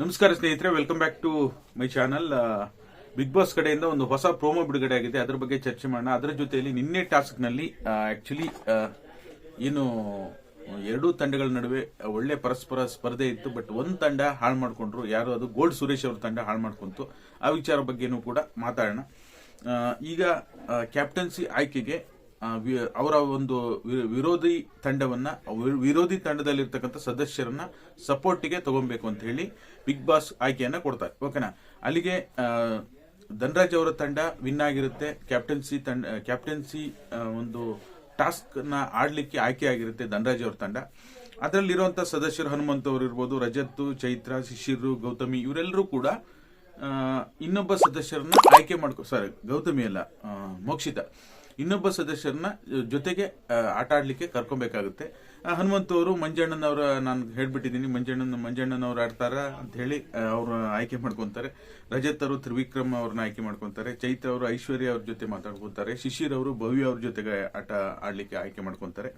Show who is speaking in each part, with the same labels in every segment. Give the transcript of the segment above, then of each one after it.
Speaker 1: ನಮಸ್ಕಾರ ಸ್ನೇಹಿತರೆ welcome back to my channel Bigg Boss ಕಡೆಯಿಂದ ಒಂದು ಹೊಸ ಪ್ರೋಮೋ ಬಿಡುಗಡೆ ಆಗಿದೆ. ಅದ್ರ ಬಗ್ಗೆ ಚರ್ಚೆ ಮಾಡೋಣ. ಅದರ ಜೊತೆಯಲ್ಲಿ ನಿನ್ನೆ ಟಾಸ್ಕ್ನಲ್ಲಿ ಆಕ್ಚುಲಿ ಏನು, ಎರಡೂ ತಂಡಗಳ ನಡುವೆ ಒಳ್ಳೆ ಪರಸ್ಪರ ಸ್ಪರ್ಧೆ ಇತ್ತು ಬಟ್ ಒಂದು ತಂಡ ಹಾಳು ಮಾಡಿಕೊಂಡ್ರು. ಯಾರು ಅದು? ಗೋಲ್ಡ್ ಸುರೇಶ್ ಅವ್ರ ತಂಡ ಹಾಳು ಮಾಡ್ಕೊಂತು. ಆ ವಿಚಾರ ಬಗ್ಗೆನೂ ಕೂಡ ಮಾತಾಡೋಣ. ಈಗ ಕ್ಯಾಪ್ಟನ್ಸಿ ಆಯ್ಕೆಗೆ ಅವರ ಒಂದು ವಿರೋಧಿ ತಂಡವನ್ನ ವಿರೋಧಿ ತಂಡದಲ್ಲಿರ್ತಕ್ಕಂಥ ಸದಸ್ಯರನ್ನ ಸಪೋರ್ಟಿಗೆ ತಗೊಬೇಕು ಅಂತ ಹೇಳಿ ಬಿಗ್ ಬಾಸ್ ಆಯ್ಕೆಯನ್ನ ಕೊಡ್ತಾರೆ. ಓಕೆನಾ ಅಲ್ಲಿಗೆ ಧನರಾಜ್ ಅವರ ತಂಡ ವಿನ್ ಆಗಿರುತ್ತೆ. ಕ್ಯಾಪ್ಟನ್ಸಿ ತಂಡ ಕ್ಯಾಪ್ಟನ್ಸಿ ಒಂದು ಟಾಸ್ಕ್ನ ಆಡ್ಲಿಕ್ಕೆ ಆಯ್ಕೆ ಆಗಿರುತ್ತೆ ಧನರಾಜ್ ಅವರ ತಂಡ. ಅದರಲ್ಲಿರುವಂತಹ ಸದಸ್ಯರು ಹನುಮಂತ ಅವರು ಇರ್ಬೋದು, ರಜತ್, ಚೈತ್ರ, ಶಿಶಿರು, ಗೌತಮಿ ಇವರೆಲ್ಲರೂ ಕೂಡ ಇನ್ನೊಬ್ಬ ಸದಸ್ಯರನ್ನ ಆಯ್ಕೆ ಮಾಡ್ಕೊ ಸಾರಿ ಗೌತಮಿ ಅಲ್ಲ ಮೋಕ್ಷಿತ. ಇನ್ನೊಬ್ಬ ಸದಸ್ಯರನ್ನ ಜೊತೆಗೆ ಆಟ ಆಡ್ಲಿಕ್ಕೆ ಕರ್ಕೊಬೇಕಾಗುತ್ತೆ. ಹನುಮಂತ ಹನುಮಂತ್ ಅವರು ಮಂಜಣ್ಣನವರ, ನಾನು ಹೇಳ್ಬಿಟ್ಟಿದ್ದೀನಿ, ಮಂಜಣ್ಣನ, ಮಂಜಣ್ಣನವ್ರು ಆಡ್ತಾರ ಅಂತ ಹೇಳಿ ಅವರು ಆಯ್ಕೆ ಮಾಡ್ಕೊಂತಾರೆ. ರಜತ್ ಅವರು, ತ್ರಿವಿಕ್ರಮ್ ಅವ್ರನ್ನ ಆಯ್ಕೆ ಮಾಡ್ಕೊಂತಾರೆ. ಚೈತ್ರ ಅವರು, ಐಶ್ವರ್ಯ ಅವ್ರ ಜೊತೆ ಮಾತಾಡ್ಕೊಂತಾರೆ. ಶಿಶಿರ್ ಅವರು, ಭವ್ಯ ಅವ್ರ ಜೊತೆಗೆ ಆಟ ಆಡ್ಲಿಕ್ಕೆ ಆಯ್ಕೆ ಮಾಡ್ಕೊಂತಾರೆ.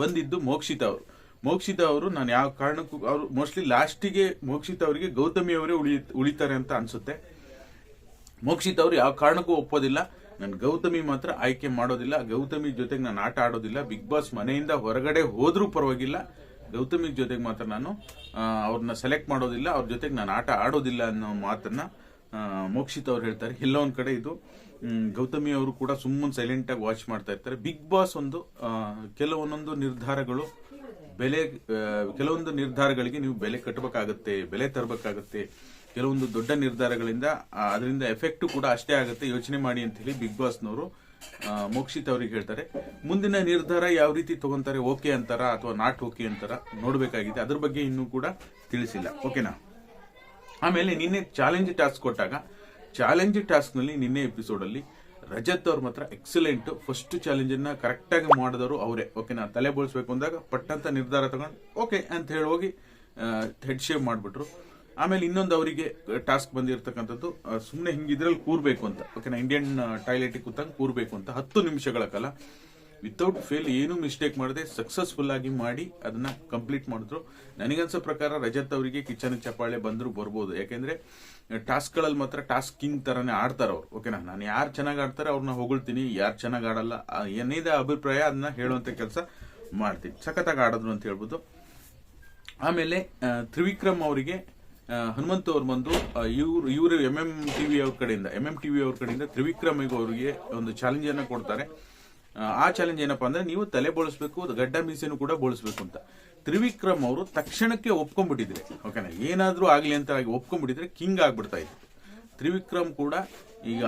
Speaker 1: ಬಂದಿದ್ದು ಮೋಕ್ಷಿತ ಅವರು. ಮೋಕ್ಷಿತ ಅವರು, ನಾನು ಯಾವ ಕಾರಣಕ್ಕೂ, ಅವರು ಮೋಸ್ಟ್ಲಿ ಲಾಸ್ಟಿಗೆ ಮೋಕ್ಷಿತ ಅವರಿಗೆ ಗೌತಮಿ ಅವರೇ ಉಳಿ ಉಳಿತಾರೆ ಅಂತ ಅನ್ಸುತ್ತೆ. ಮೋಕ್ಷಿತ ಅವರು ಯಾವ ಕಾರಣಕ್ಕೂ ಒಪ್ಪೋದಿಲ್ಲ. ನಾನು ಗೌತಮಿ ಮಾತ್ರ ಆಯ್ಕೆ ಮಾಡೋದಿಲ್ಲ, ಗೌತಮಿ ಜೊತೆಗೆ ನಾನು ಆಟ ಆಡೋದಿಲ್ಲ, ಬಿಗ್ ಬಾಸ್ ಮನೆಯಿಂದ ಹೊರಗಡೆ ಹೋದ್ರೂ ಪರವಾಗಿಲ್ಲ. ಗೌತಮಿ ಜೊತೆಗೆ ಮಾತ್ರ ನಾನು ಅವ್ರನ್ನ ಸೆಲೆಕ್ಟ್ ಮಾಡೋದಿಲ್ಲ, ಅವ್ರ ಜೊತೆಗೆ ನಾನು ಆಟ ಆಡೋದಿಲ್ಲ ಅನ್ನೋ ಮಾತನ್ನ ಮೋಕ್ಷಿತ್ ಅವ್ರು ಹೇಳ್ತಾರೆ. ಎಲ್ಲೋ ಒಂದ್ ಕಡೆ ಇದು ಗೌತಮಿ ಅವರು ಕೂಡ ಸುಮ್ಮನೆ ಸೈಲೆಂಟ್ ಆಗಿ ವಾಚ್ ಮಾಡ್ತಾ ಇರ್ತಾರೆ. ಬಿಗ್ ಬಾಸ್ ಒಂದು ಕೆಲವೊಂದೊಂದು ನಿರ್ಧಾರಗಳು ಬೆಲೆ ಕೆಲವೊಂದು ನಿರ್ಧಾರಗಳಿಗೆ ನೀವು ಬೆಲೆ ಕಟ್ಟಬೇಕಾಗತ್ತೆ ಬೆಲೆ ತರಬೇಕಾಗತ್ತೆ. ಕೆಲವೊಂದು ದೊಡ್ಡ ನಿರ್ಧಾರಗಳಿಂದ ಅದರಿಂದ ಎಫೆಕ್ಟ್ ಕೂಡ ಅಷ್ಟೇ ಆಗುತ್ತೆ. ಯೋಚನೆ ಮಾಡಿ ಅಂತ ಹೇಳಿ ಬಿಗ್ ಬಾಸ್ನವರು ಮೋಕ್ಷಿತ್ ಅವರಿಗೆ ಹೇಳ್ತಾರೆ. ಮುಂದಿನ ನಿರ್ಧಾರ ಯಾವ ರೀತಿ ತಗೊಂತಾರೆ ಓಕೆ ಅಂತಾರ ಅಥವಾ ನಾಟ್ ಓಕೆ ಅಂತಾರ ನೋಡಬೇಕಾಗಿದೆ. ಅದ್ರ ಬಗ್ಗೆ ಇನ್ನೂ ಕೂಡ ತಿಳಿಸಿಲ್ಲ. ಓಕೆನಾ ಆಮೇಲೆ ನಿನ್ನೆ ಚಾಲೆಂಜ್ ಟಾಸ್ಕ್ ಕೊಟ್ಟಾಗ ಚಾಲೆಂಜ್ ಟಾಸ್ಕ್ನಲ್ಲಿ ನಿನ್ನೆ ಎಪಿಸೋಡ್ ಅಲ್ಲಿ ರಜತ್ ಅವ್ರ ಮಾತ್ರ ಎಕ್ಸಲೆಂಟ್ ಫಸ್ಟ್ ಚಾಲೆಂಜ್ ಅನ್ನ ಕರೆಕ್ಟ್ ಆಗಿ ಮಾಡಿದವರು ಅವರೇ. ಓಕೆನಾ ತಲೆ ಬೋಳಿಸ್ಬೇಕು ಅಂದಾಗ ಪಟ್ಟಂತ ನಿರ್ಧಾರ ತಗೊಂಡು ಓಕೆ ಅಂತ ಹೇಳಿ ಹೋಗಿ ಹೆಡ್ ಶೇವ್ ಮಾಡ್ಬಿಟ್ರು. ಆಮೇಲೆ ಇನ್ನೊಂದು ಅವರಿಗೆ ಟಾಸ್ಕ್ ಬಂದಿರತಕ್ಕಂಥದ್ದು ಸುಮ್ಮನೆ ಹಿಂಗಿದ್ರಲ್ಲಿ ಕೂರಬೇಕು ಅಂತ. ಓಕೆನಾ ಇಂಡಿಯನ್ ಟಾಯ್ಲೆಟ್ ಕೂತಂಗೆ ಕೂರ್ಬೇಕು ಅಂತ. ಹತ್ತು ನಿಮಿಷಗಳ ಕಾಲ. ವಿತೌಟ್ ಫೇಲ್ ಏನು ಮಿಸ್ಟೇಕ್ ಮಾಡದೆ ಸಕ್ಸಸ್ಫುಲ್ ಆಗಿ ಮಾಡಿ ಅದನ್ನ ಕಂಪ್ಲೀಟ್ ಮಾಡಿದ್ರು. ನನಗನ್ಸೋ ಪ್ರಕಾರ ರಜತ್ ಅವರಿಗೆ ಕಿಚನ್ ಚಪ್ಪಾಳೆ ಬಂದ್ರು ಬರ್ಬೋದು. ಯಾಕೆಂದ್ರೆ ಟಾಸ್ಕ್ಗಳಲ್ಲಿ ಮಾತ್ರ ಟಾಸ್ಕ್ ಕಿಂಗ್ ತರಾನೇ ಆಡ್ತಾರ ಅವ್ರು. ಓಕೆನಾ, ನಾನು ಯಾರು ಚೆನ್ನಾಗಿ ಆಡ್ತಾರೆ ಅವ್ರನ್ನ ಹೊಗಳ್ತೀನಿ, ಯಾರು ಚೆನ್ನಾಗಿ ಆಡಲ್ಲ ಏನಿದೆ ಅಭಿಪ್ರಾಯ ಅದನ್ನ ಹೇಳುವಂತ ಕೆಲಸ ಮಾಡ್ತೀನಿ. ಸಖತ್ತಾಗಿ ಆಡಿದ್ರು ಅಂತ ಹೇಳ್ಬೋದು. ಆಮೇಲೆ ತ್ರಿವಿಕ್ರಮ್ ಅವರಿಗೆ ಹನುಮಂತ್ ಅವ್ರು ಬಂದು ಇವರು ಇವರು ಎಂ ಎಂ ಟಿವಿ ಅವ್ರ ಕಡೆಯಿಂದ ಎಂ ಎಂ ಟಿವಿ ಅವ್ರ ಕಡೆಯಿಂದ ತ್ರಿವಿಕ್ರಮ್ ಅವರಿಗೆ ಒಂದು ಚಾಲೆಂಜ್ ಅನ್ನ ಕೊಡ್ತಾರೆ. ಆ, ಚಾಲೆಂಜ್ ಏನಪ್ಪಾ ಅಂದ್ರೆ ನೀವು ತಲೆ ಬೋಳಿಸ್ಬೇಕು ಗಡ್ಡ ಮೀಸೆನೂ ಕೂಡ ಬೋಳಿಸ್ಬೇಕು ಅಂತ. ತ್ರಿವಿಕ್ರಮ್ ಅವರು ತಕ್ಷಣಕ್ಕೆ ಒಪ್ಕೊಂಡ್ಬಿಟ್ಟಿದ್ರೆ ಓಕೆನಾ ಏನಾದರೂ ಆಗಲಿ ಅಂತ ಒಪ್ಕೊಂಡ್ಬಿಟ್ಟಿದ್ರೆ ಕಿಂಗ್ ಆಗ್ಬಿಡ್ತಾ ಇತ್ತು ತ್ರಿವಿಕ್ರಮ್ ಕೂಡ ಈಗ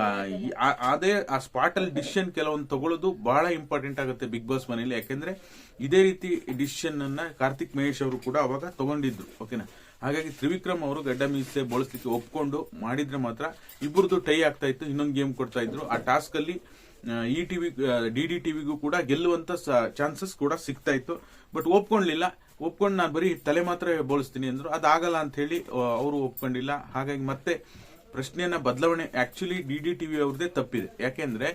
Speaker 1: ಅದೇ ಆ ಸ್ಪಾಟ್ ಅಲ್ಲಿ ಡಿಸಿಷನ್ ಕೆಲವೊಂದು ತಗೊಳ್ಳೋದು ಬಹಳ ಇಂಪಾರ್ಟೆಂಟ್ ಆಗುತ್ತೆ ಬಿಗ್ ಬಾಸ್ ಮನೆಯಲ್ಲಿ. ಯಾಕೆಂದ್ರೆ ಇದೇ ರೀತಿ ಡಿಸಿಷನ್ ಅನ್ನ ಕಾರ್ತಿಕ್ ಮಹೇಶ್ ಅವರು ಕೂಡ ಅವಾಗ ತಗೊಂಡಿದ್ರು ಓಕೆನಾ ಹಾಗಾಗಿ ತ್ರಿವಿಕ್ರಮ್ ಅವರು ಗಡ್ಡ ಮೀಸೆ ಬಳಸಲಿಕ್ಕೆ ಒಪ್ಕೊಂಡು ಮಾಡಿದ್ರೆ ಮಾತ್ರ ಇಬ್ಬರದು ಟೈ ಆಗ್ತಾ ಇತ್ತು, ಇನ್ನೊಂದು ಗೇಮ್ ಕೊಡ್ತಾ ಇದ್ರು. ಆ ಟಾಸ್ಕ್ ಅಲ್ಲಿ ಇ ಟಿವಿ ಡಿ ಡಿ ಟಿವಿಗೂ ಕೂಡ ಗೆಲ್ಲುವಂತ ಚಾನ್ಸಸ್ ಕೂಡ ಸಿಗ್ತಾ ಇತ್ತು. ಬಟ್ ಒಪ್ಕೊಂಡ್ಲಿಲ್ಲ ಒಪ್ಕೊಂಡು ನಾನು ಬರೀ ತಲೆ ಮಾತ್ರ ಬೋಳಿಸ್ತೀನಿ ಅಂದ್ರು. ಅದಾಗಲ್ಲ ಅಂತ ಹೇಳಿ ಅವರು ಒಪ್ಕೊಂಡಿಲ್ಲ. ಹಾಗಾಗಿ ಮತ್ತೆ ಪ್ರಶ್ನೆಯನ್ನ ಬದಲಾವಣೆ ಆಕ್ಚುಲಿ ಡಿ ಡಿ ಟಿವಿ ಅವ್ರದ್ದೇ ತಪ್ಪಿದೆ. ಯಾಕೆಂದ್ರೆ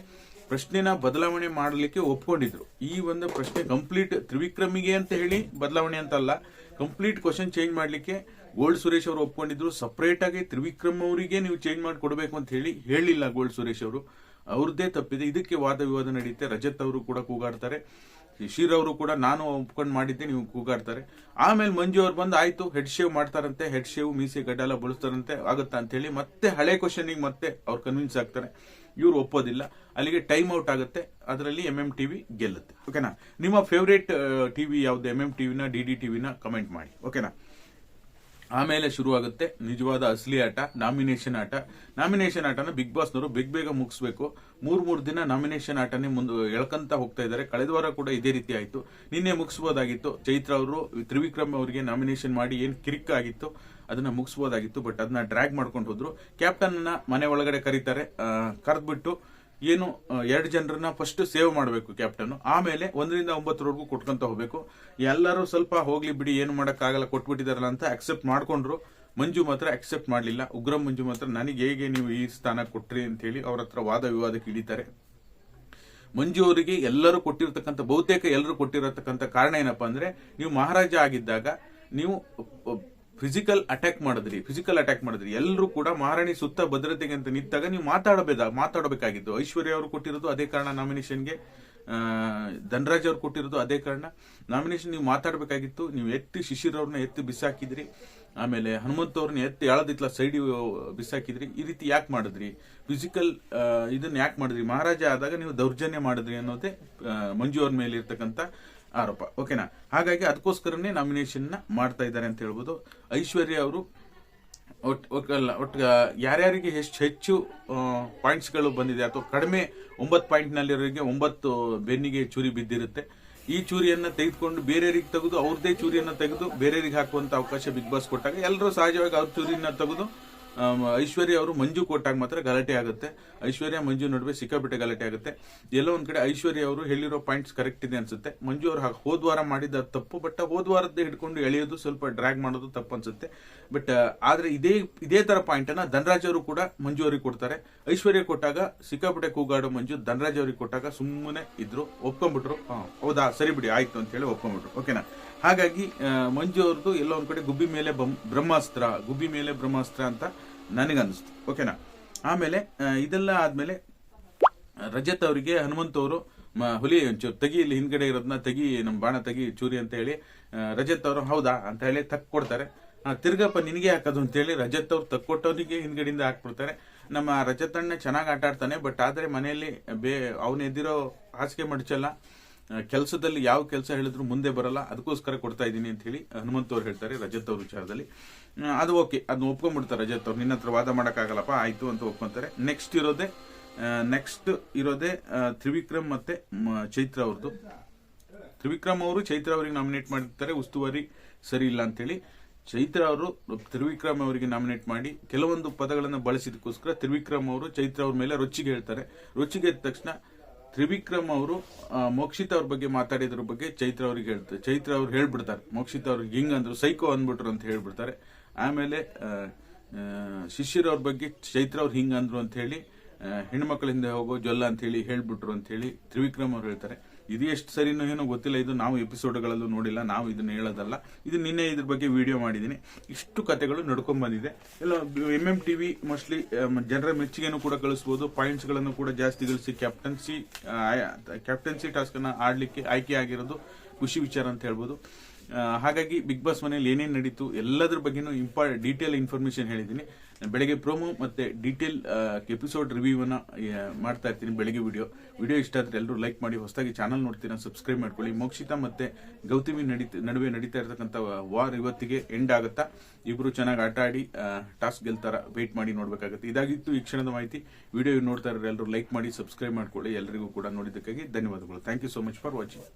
Speaker 1: ಪ್ರಶ್ನೆನ ಬದಲಾವಣೆ ಮಾಡಲಿಕ್ಕೆ ಒಪ್ಕೊಂಡಿದ್ರು. ಈ ಒಂದು ಪ್ರಶ್ನೆ ಕಂಪ್ಲೀಟ್ ತ್ರಿವಿಕ್ರಮಿಗೆ ಅಂತ ಹೇಳಿ ಬದಲಾವಣೆ ಅಂತಲ್ಲ ಕಂಪ್ಲೀಟ್ ಕ್ವಶನ್ ಚೇಂಜ್ ಮಾಡ್ಲಿಕ್ಕೆ ಗೋಲ್ಡ್ ಸುರೇಶ್ ಅವರು ಒಪ್ಕೊಂಡಿದ್ರು. ಸಪರೇಟ್ ಆಗಿ ತ್ರಿವಿಕ್ರಮ್ ಅವರಿಗೆ ನೀವು ಚೇಂಜ್ ಮಾಡಿ ಕೊಡಬೇಕು ಅಂತ ಹೇಳಿ ಹೇಳಿಲ್ಲ ಗೋಲ್ಡ್ ಸುರೇಶ್ ಅವರು. ಅವ್ರದ್ದೇ ತಪ್ಪಿದೆ. ಇದಕ್ಕೆ ವಾದ ವಿವಾದ ನಡೆಯುತ್ತೆ. ರಜತ್ ಅವರು ಕೂಡ ಕೂಗಾಡ್ತಾರೆ. ಶಿಶಿರ್ ಅವರು ಕೂಡ ನಾನು ಒಪ್ಕೊಂಡು ಮಾಡಿದ್ದೆ, ನೀವು ಕೂಗಾಡ್ತಾರೆ. ಆಮೇಲೆ ಮಂಜು ಅವ್ರು ಬಂದು ಆಯ್ತು ಹೆಡ್ ಶೇವ್ ಮಾಡ್ತಾರಂತೆ. ಹೆಡ್ ಶೇವ್ ಮೀಸೆ ಗಡ್ಡೆಲ್ಲ ಬಳಸ್ತಾರಂತೆ. ಆಗುತ್ತಾ ಅಂತ ಹೇಳಿ ಮತ್ತೆ ಹಳೆ ಕ್ವಶನ್ ಮತ್ತೆ ಅವ್ರು ಕನ್ವಿನ್ಸ್ ಆಗ್ತಾರೆ. ಇವ್ರು ಒಪ್ಪೋದಿಲ್ಲ. ಅಲ್ಲಿಗೆ ಟೈಮ್ ಔಟ್ ಆಗುತ್ತೆ. ಅದರಲ್ಲಿ ಎಂ ಎಂ ಟಿವಿ ಗೆಲ್ಲುತ್ತೆ. ಓಕೆನಾ ನಿಮ್ಮ ಫೇವ್ರೇಟ್ ಟಿವಿ ಯಾವ್ದು? ಎಂ ಎಂ ಟಿವಿನ ಡಿ ಡಿ ಟಿವಿನ ಕಮೆಂಟ್ ಮಾಡಿ. ಓಕೆನಾ ಆಮೇಲೆ ಶುರುವಾಗುತ್ತೆ ನಿಜವಾದ ಅಸಲಿ ಆಟ ನಾಮಿನೇಷನ್ ಆಟ. ನಾಮಿನೇಷನ್ ಆಟನ ಬಿಗ್ ಬಾಸ್ನವರು ಬೇಗ ಬೇಗ ಮುಗಿಸ್ಬೇಕು. ಮೂರು ಮೂರು ದಿನ ನಾಮಿನೇಷನ್ ಆಟನೇ ಮುಂದೆ ಎಳ್ಕಂತ ಹೋಗ್ತಾ ಇದ್ದಾರೆ. ಕಳೆದ ವಾರ ಕೂಡ ಇದೇ ರೀತಿ ಆಯ್ತು. ನಿನ್ನೆ ಮುಗಿಸ್ಬೋದಾಗಿತ್ತು. ಚೈತ್ರ ಅವರು, ತ್ರಿವಿಕ್ರಮ್ ಅವರಿಗೆ ನಾಮಿನೇಷನ್ ಮಾಡಿ ಏನು ಕಿರಿಕ್ ಆಗಿತ್ತು, ಅದನ್ನ ಮುಗಿಸ್ಬೋದಾಗಿತ್ತು ಬಟ್ ಅದನ್ನ ಡ್ರ್ಯಾಗ್ ಮಾಡ್ಕೊಂಡು ಹೋದ್ರು. ಕ್ಯಾಪ್ಟನ್ ಮನೆ ಒಳಗಡೆ ಕರೀತಾರೆ. ಕರೆದ್ಬಿಟ್ಟು ಏನು ಎರಡು ಜನರನ್ನ ಫಸ್ಟ್ ಸೇವ್ ಮಾಡಬೇಕು ಕ್ಯಾಪ್ಟನ್ ಆಮೇಲೆ ಒಂದರಿಂದ ಒಂಬತ್ತರವರೆಗೂ ಕೊಟ್ಕೊಂತ ಹೋಗ್ಬೇಕು. ಎಲ್ಲರೂ ಸ್ವಲ್ಪ ಹೋಗ್ಲಿ ಬಿಡಿ, ಏನು ಮಾಡೋಕ್ಕಾಗಲ್ಲ, ಕೊಟ್ಬಿಟ್ಟಿದಾರಲ್ಲ ಅಂತ ಅಕ್ಸೆಪ್ಟ್ ಮಾಡ್ಕೊಂಡ್ರು. ಮಂಜು ಮಾತ್ರ ಅಕ್ಸೆಪ್ಟ್ ಮಾಡಲಿಲ್ಲ. ಉಗ್ರ ಮಂಜು ಮಾತ್ರ ನನಗೆ ಹೇಗೆ ನೀವು ಈ ಸ್ಥಾನ ಕೊಟ್ರಿ? ಅಂತ ಹೇಳಿ ಅವ್ರ ಹತ್ರ ವಾದ ವಿವಾದಕ್ಕೆ ಇಳಿತಾರೆ. ಮಂಜು ಅವರಿಗೆ ಎಲ್ಲರೂ ಕೊಟ್ಟಿರ್ತಕ್ಕಂಥ, ಬಹುತೇಕ ಎಲ್ಲರೂ ಕೊಟ್ಟಿರತಕ್ಕಂಥ ಕಾರಣ ಏನಪ್ಪಾ ಅಂದ್ರೆ, ನೀವು ಮಹಾರಾಜ ಆಗಿದ್ದಾಗ ನೀವು ಫಿಸಿಕಲ್ ಅಟ್ಯಾಕ್ ಮಾಡಿದ್ರಿ ಫಿಸಿಕಲ್ ಅಟ್ಯಾಕ್ ಮಾಡಿದ್ರಿ. ಎಲ್ಲರೂ ಕೂಡ ಮಹಾರಾಣಿ ಸುತ್ತ ಭದ್ರತೆಗೆ ಅಂತ ನಿಂತಾಗ ನೀವು ಮಾತಾಡಬೇಕ ಮಾತಾಡಬೇಕಾಗಿತ್ತು. ಐಶ್ವರ್ಯ ಅವರು ಕೊಟ್ಟಿರೋದು ಅದೇ ಕಾರಣ ನಾಮಿನೇಷನ್ಗೆ ಧನರಾಜ್ ಅವ್ರು ಕೊಟ್ಟಿರೋದು ಅದೇ ಕಾರಣ. ನಾಮಿನೇಷನ್ ನೀವು ಮಾತಾಡಬೇಕಾಗಿತ್ತು. ನೀವು ಎತ್ತಿ ಶಿಶಿರ್ ಅವ್ರನ್ನ ಎತ್ತಿ ಬಿಸಾಕಿದ್ರಿ. ಆಮೇಲೆ ಹನುಮಂತ ಅವ್ರನ್ನ ಎತ್ತಿ ಎಳದಿತ್ಲ ಸೈಡ್ ಬಿಸಾಕಿದ್ರಿ. ಈ ರೀತಿ ಯಾಕೆ ಮಾಡಿದ್ರಿ? ಫಿಸಿಕಲ್ ಇದನ್ನ ಯಾಕೆ ಮಾಡಿದ್ರಿ? ಮಹಾರಾಜ ಆದಾಗ ನೀವು ದೌರ್ಜನ್ಯ ಮಾಡಿದ್ರಿ ಅನ್ನೋದೇ ಮಂಜು ಅವ್ರ ಮೇಲೆ ಇರ್ತಕ್ಕಂಥ ಆರೋಪ. ಓಕೆನಾ? ಹಾಗಾಗಿ ಅದಕ್ಕೋಸ್ಕರನೇ ನಾಮಿನೇಷನ್ನ ಮಾಡ್ತಾ ಇದ್ದಾರೆ ಅಂತ ಹೇಳ್ಬೋದು. ಐಶ್ವರ್ಯ ಅವರು ಒಟ್ ಅಲ್ಲ ಒಟ್ಟು ಯಾರ್ಯಾರಿಗೆ ಎಷ್ಟು ಹೆಚ್ಚು ಪಾಯಿಂಟ್ಸ್ಗಳು ಬಂದಿದೆ ಅಥವಾ ಕಡಿಮೆ ಒಂಬತ್ತು ಪಾಯಿಂಟ್ನಲ್ಲಿರೋರಿಗೆ ಒಂಬತ್ತು ಬೆನ್ನಿಗೆ ಚೂರಿ ಬಿದ್ದಿರುತ್ತೆ. ಈ ಚೂರಿಯನ್ನು ತೆಗೆದುಕೊಂಡು ಬೇರೆಯವ್ರಿಗೆ ತೆಗೆದು ಅವ್ರದ್ದೇ ಚೂರಿಯನ್ನು ತೆಗೆದು ಬೇರೆಯವ್ರಿಗೆ ಹಾಕುವಂಥ ಅವಕಾಶ ಬಿಗ್ ಬಾಸ್ ಕೊಟ್ಟಾಗ ಎಲ್ಲರೂ ಸಹಜವಾಗಿ ಅವ್ರ ಚೂರಿಯನ್ನು ತೆಗೆದು ಐಶ್ವರ್ಯ ಅವರು ಮಂಜು ಕೊಟ್ಟಾಗ ಮಾತ್ರ ಗಲಾಟೆ ಆಗುತ್ತೆ. ಐಶ್ವರ್ಯ, ಮಂಜು ನಡುವೆ ಸಿಕ್ಕಾಪಟ್ಟೆ ಗಲಾಟೆ ಆಗುತ್ತೆ. ಎಲ್ಲೋ ಒಂದ್ ಕಡೆ ಐಶ್ವರ್ಯ ಅವರು ಹೇಳಿರೋ ಪಾಯಿಂಟ್ಸ್ ಕರೆಕ್ಟ್ ಇದೆ ಅನ್ಸುತ್ತೆ. ಮಂಜು ಅವರು ಹಾಗೆ ಹೋದ್ ವಾರ ಮಾಡಿದ ತಪ್ಪು ಬಟ್ ಹೋದ್ವಾರದ್ದೇ ಹಿಡ್ಕೊಂಡು ಎಳೆಯೋದು ಸ್ವಲ್ಪ ಡ್ರ್ಯಾಗ್ ಮಾಡೋದು ತಪ್ಪು ಅನ್ಸುತ್ತೆ. ಬಟ್ ಆದ್ರೆ ಇದೇ ಇದೇ ತರ ಪಾಯಿಂಟ್ ಅನ್ನ ಧನರಾಜ್ ಅವರು ಕೂಡ ಮಂಜು ಅವರಿಗೆ ಕೊಡ್ತಾರೆ. ಐಶ್ವರ್ಯ ಕೊಟ್ಟಾಗ ಸಿಕ್ಕಾಪಟ್ಟೆ ಕೂಗಾಡೋ ಮಂಜು ಧನರಾಜ್ ಅವರಿಗೆ ಕೊಟ್ಟಾಗ ಸುಮ್ಮನೆ ಇದ್ರು, ಒಪ್ಕೊಂಡ್ಬಿಟ್ರು. ಹೌದಾ? ಸರಿ ಬಿಡಿ, ಆಯ್ತು ಅಂತ ಹೇಳಿ ಒಪ್ಕೊಂಡ್ಬಿಟ್ರು. ಓಕೆನಾ ಹಾಗಾಗಿ ಮಂಜು ಅವ್ರದ್ದು ಎಲ್ಲೋ ಒಂದ್ ಕಡೆ ಗುಬ್ಬಿ ಮೇಲೆ ಬ್ರಹ್ಮಾಸ್ತ್ರ, ಗುಬ್ಬಿ ಮೇಲೆ ಬ್ರಹ್ಮಾಸ್ತ್ರ ಅಂತ ನನಗನ್ನಿಸ್ತು. ಓಕೆನಾ? ಆಮೇಲೆ ಇದೆಲ್ಲ ಆದಮೇಲೆ, ರಜತ್ ಅವರಿಗೆ ಹನುಮಂತ್ ಅವರು ಹುಲಿ ಒಂಚೂರು ತೆಗಿ, ಇಲ್ಲಿ ಹಿಂದ್ಗಡೆ ಇರೋದನ್ನ ತೆಗಿ ನಮ್ಮ ಬಾಣ ತೆಗಿ, ಚೂರಿ ಅಂತ ಹೇಳಿ ರಜತ್ ಅವರು ಹೌದಾ ಅಂತ ಹೇಳಿ ತಕ್ ಕೊಡ್ತಾರೆ. ತಿರ್ಗಪ್ಪ ನಿನಗೆ ಹಾಕೋದು ಅಂತೇಳಿ ರಜತ್ ಅವ್ರು ತಕ್ಕೊಟ್ಟವನಿಗೆ ಹಿಂದ್ಗಡೆಯಿಂದ ಹಾಕ್ಬಿಡ್ತಾರೆ. ನಮ್ಮ ರಜತ್ ಅಣ್ಣ ಚೆನ್ನಾಗಿ ಆಟ ಆಡ್ತಾನೆ ಬಟ್ ಆದರೆ ಮನೆಯಲ್ಲಿ ಬೇ, ಅವನ ಎದ್ದಿರೋ ಹಾಸಿಗೆ ಮಡಚಲ್ಲ. ಕೆಲಸದಲ್ಲಿ ಯಾವ ಕೆಲಸ ಹೇಳಿದ್ರು ಮುಂದೆ ಬರಲ್ಲ, ಅದಕ್ಕೋಸ್ಕರ ಕೊಡ್ತಾ ಇದ್ದೀನಿ ಅಂತ ಹೇಳಿ ಹನುಮಂತ್ ಅವ್ರು ಹೇಳ್ತಾರೆ, ರಜತ್ ಅವ್ರ ವಿಚಾರದಲ್ಲಿ. ಅದು ಓಕೆ, ಅದನ್ನ ಒಪ್ಕೊಂಡ್ಬಿಡ್ತಾರೆ ರಜತ್ ಅವ್ರು, ನಿನ್ನ ಹತ್ರ ವಾದ ಮಾಡೋಕ್ಕಾಗಲ್ಲಪ್ಪ, ಆಯ್ತು ಅಂತ ಒಪ್ಕೊಂತಾರೆ. ನೆಕ್ಸ್ಟ್ ಇರೋದೇ ನೆಕ್ಸ್ಟ್ ಇರೋದೇ ತ್ರಿವಿಕ್ರಮ್ ಮತ್ತೆ ಚೈತ್ರ ಅವ್ರದ್ದು ತ್ರಿವಿಕ್ರಮ್ ಅವರು ಚೈತ್ರ ಅವರಿಗೆ ನಾಮಿನೇಟ್ ಮಾಡಿರ್ತಾರೆ, ಉಸ್ತುವಾರಿ ಸರಿ ಇಲ್ಲ ಅಂತೇಳಿ ಚೈತ್ರ ಅವರು, ತ್ರಿವಿಕ್ರಮ್ ಅವರಿಗೆ ನಾಮಿನೇಟ್ ಮಾಡಿ, ಕೆಲವೊಂದು ಪದಗಳನ್ನು ಬಳಸಿದಕ್ಕೋಸ್ಕರ ತ್ರಿವಿಕ್ರಮ್ ಅವರು ಚೈತ್ರ ಅವ್ರ ಮೇಲೆ ರೊಚ್ಚಿಗೆ ಹೇಳ್ತಾರೆ. ರೊಚ್ಚಿಗೆ ತಕ್ಷಣ ತ್ರಿವಿಕ್ರಮ್ ಅವರು ಮೋಕ್ಷಿತ ಅವ್ರ ಬಗ್ಗೆ ಮಾತಾಡಿದ್ರ ಬಗ್ಗೆ ಚೈತ್ರ ಅವ್ರಿಗೆ ಹೇಳ್ತಾರೆ ಚೈತ್ರ ಅವ್ರು ಹೇಳ್ಬಿಡ್ತಾರೆ. ಮೋಕ್ಷಿತ್ ಅವ್ರಿಗೆ ಹಿಂಗ್ ಅಂದ್ರು, ಸೈಕೋ ಅಂದ್ಬಿಟ್ರು ಅಂತ ಹೇಳ್ಬಿಡ್ತಾರೆ. ಆಮೇಲೆ ಶಿಷ್ಯರವ್ರ ಅವ್ರ ಬಗ್ಗೆ ಚೈತ್ರ ಅವ್ರು ಹಿಂಗ್ ಅಂದ್ರು ಅಂತ ಹೇಳಿ ಹೆಣ್ಮಕ್ಳಿಂದ ಹೋಗೋ ಜೊಲ್ಲ ಅಂತ ಹೇಳಿ ಹೇಳ್ಬಿಟ್ರು ಅಂತ ಹೇಳಿ ತ್ರಿವಿಕ್ರಮ್ ಅವ್ರು ಹೇಳ್ತಾರೆ. ಇದು ಎಷ್ಟು ಸರಿನೂ ಏನೋ ಗೊತ್ತಿಲ್ಲ. ಇದು ನಾವು ಎಪಿಸೋಡ್ಗಳಲ್ಲೂ ನೋಡಿಲ್ಲ, ನಾವು ಇದನ್ನ ಹೇಳೋದಲ್ಲ. ಇದು ನಿನ್ನೆ ಇದ್ರ ಬಗ್ಗೆ ವಿಡಿಯೋ ಮಾಡಿದ್ದೀನಿ. ಇಷ್ಟು ಕತೆಗಳು ನಡ್ಕೊಂಡ್ ಬಂದಿದೆ. ಎಲ್ಲ ಎಂ ಎಂ ಟಿವಿ ಮೋಸ್ಟ್ಲಿ ಜನರ ಮೆಚ್ಚುಗೆನೂ ಕೂಡ ಕಳಿಸ್ಬೋದು. ಪಾಯಿಂಟ್ಸ್ಗಳನ್ನು ಕೂಡ ಜಾಸ್ತಿ ಗಳಿಸಿ ಕ್ಯಾಪ್ಟನ್ಸಿ ಕ್ಯಾಪ್ಟನ್ಸಿ ಟಾಸ್ಕನ್ನು ಆಡಲಿಕ್ಕೆ ಆಯ್ಕೆ ಆಗಿರೋದು ಖುಷಿ ವಿಚಾರ ಅಂತ ಹೇಳ್ಬೋದು. ಹಾಗಾಗಿ ಬಿಗ್ ಬಾಸ್ ಮನೆಯಲ್ಲಿ ಏನೇನು ನಡೀತು ಎಲ್ಲದ್ರ ಬಗ್ಗೆನೂ ಇಂಪಾ ಡೀಟೇಲ್ ಇನ್ಫಾರ್ಮೇಶನ್ ಹೇಳಿದ್ದೀನಿ. ಬೆಳಗ್ಗೆ ಪ್ರೋಮೋ ಮತ್ತು ಡೀಟೇಲ್ ಎಪಿಸೋಡ್ ರಿವ್ಯೂವನ್ನು ಮಾಡ್ತಾ ಇರ್ತೀನಿ ಬೆಳಗ್ಗೆ ವಿಡಿಯೋ ವಿಡಿಯೋ ಇಷ್ಟ ಆದರೆ ಎಲ್ಲರೂ ಲೈಕ್ ಮಾಡಿ, ಹೊಸದಾಗಿ ಚಾನಲ್ ನೋಡ್ತೀನಿ ಸಬ್ಸ್ಕ್ರೈಬ್ ಮಾಡ್ಕೊಳ್ಳಿ. ಮೋಕ್ಷಿತಾ ಮತ್ತೆ ಗೌತಮಿ ನಡೀತ, ನಡುವೆ ನಡೀತಾ ಇರತಕ್ಕಂಥ ವಾರ್ ಇವತ್ತಿಗೆ ಎಂಡ್ ಆಗುತ್ತಾ? ಇಬ್ಬರು ಚೆನ್ನಾಗಿ ಆಟ ಆಡಿ ಟಾಸ್ಕ್ ಗೆಲ್ತಾರ ವೇಟ್ ಮಾಡಿ ನೋಡಬೇಕಾಗುತ್ತೆ. ಇದಾಗಿತ್ತು ಈ ಕ್ಷಣದ ಮಾಹಿತಿ. ವಿಡಿಯೋ ನೋಡ್ತಾ ಇರೋರು ಎಲ್ಲರೂ ಲೈಕ್ ಮಾಡಿ ಸಬ್ಸ್ಕ್ರೈಬ್ ಮಾಡ್ಕೊಳ್ಳಿ. ಎಲ್ಲರಿಗೂ ಕೂಡ ನೋಡಿದ್ದಕ್ಕಾಗಿ ಧನ್ಯವಾದಗಳು. Thank you so much for watching